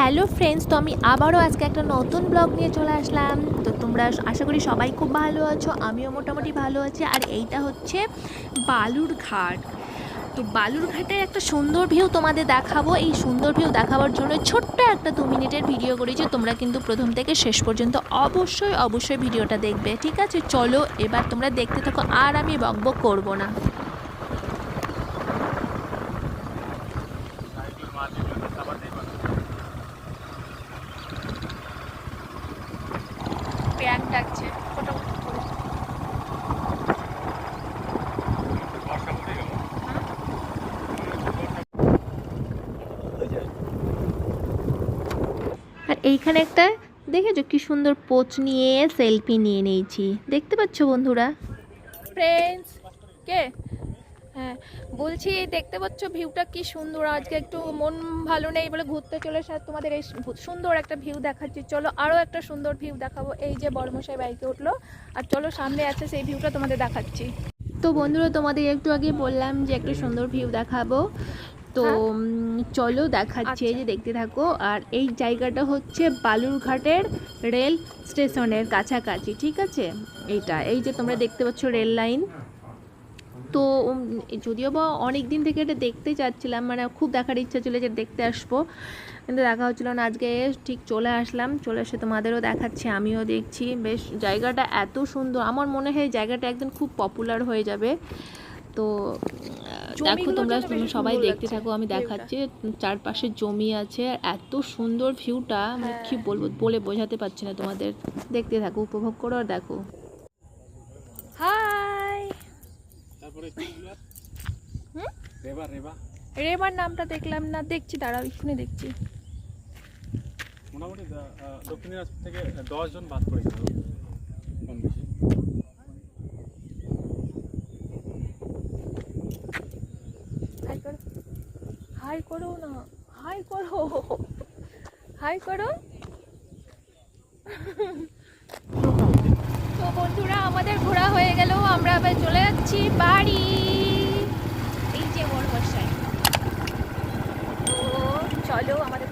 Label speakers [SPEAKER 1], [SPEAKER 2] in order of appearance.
[SPEAKER 1] Hello friends, তো আমি আবারও আজকে একটা নতুন ব্লগ নিয়ে চলে আসলাম। তো তোমরা আশা করি সবাই খুব ভালো আছো, আমিও মোটামুটি ভালো আছি। আর এইটা হচ্ছে বালুর ঘাট। তো বালুর ঘাটের একটা সুন্দর ভিউ তোমাদের দেখাবো। এই সুন্দর ভিউ দেখাবার জন্য ছোট্ট একটা দু মিনিটের ভিডিও করেছি। তোমরা কিন্তু প্রথম থেকে শেষ পর্যন্ত অবশ্যই অবশ্যই ভিডিওটা দেখবে, ঠিক আছে? চলো, এবার তোমরা দেখতে থাকো। আর আমি বকবক করব না। ব্যাগ ডাকছে। ফটো আর এইখানে একটা দেখেছ কি সুন্দর পোচ নিয়ে সেলফি নিয়ে নিয়েছি। দেখতে পাচ্ছ বন্ধুরা? ফ্রেন্ডস কে? হ্যাঁ বলছি দেখতে পাচ্ছ ভিউটা কি সুন্দর। আজকে একটু মন ভালো নেই বলে ঘুরতে চলে এসে তোমাদের এই সুন্দর একটা ভিউ দেখাচ্ছি। চলো আরও একটা সুন্দর ভিউ দেখাবো। এই যে বর্মশাই বাইকে উঠল। আর চলো সামনে আছে সেই ভিউটা তোমাদের দেখাচ্ছি। তো বন্ধুরা তোমাদের একটু আগে বললাম যে একটা সুন্দর ভিউ দেখাবো। তো চলো দেখাচ্ছি। এই যে দেখতে থাকো। আর এই জায়গাটা হচ্ছে বালুরঘাটের রেল স্টেশনের কাছাকাছি ঠিক আছে? এইটা এই যে তোমরা দেখতে পাচ্ছ রেল লাইন। তো যদিও বা অনেক দিন থেকে এটা দেখতে চাচ্ছিলাম মানে খুব দেখার ইচ্ছা ছিল যে দেখতে আসব। কিন্তু দেখা হচ্ছিল না আজকে ঠিক চলে আসলাম চলে এসে তোমাদেরও দেখাচ্ছি আমিও দেখছি। বেশ জায়গাটা এত সুন্দর আমার মনে হয় জায়গাটা একদিন খুব পপুলার হয়ে যাবে। তো দেখো তোমরা সবাই দেখতে থাকো আমি দেখাচ্ছি চারপাশে জমি আছে এত সুন্দর ভিউটা মানে
[SPEAKER 2] হ্যাঁ।
[SPEAKER 1] কি বলব বলে বোঝাতে পারছি না তোমাদের। দেখতে থাকো উপভোগ করো আর দেখো। রেবার নামটা দেখলাম না দেখছি দাঁড়াও এক্ষুনি দেখছি।
[SPEAKER 3] মোটামুটি দক্ষিণ দিনাজপুর থেকে দশ জন বাদ পড়েছিল কম বেশি।
[SPEAKER 1] হাই করো না হাই করো। হাই করো। ঘোরা হয়ে গেল আমরা আবার চলে যাচ্ছি বাড়ি। এই যে বড় বসায়। তো চলো, আমাদের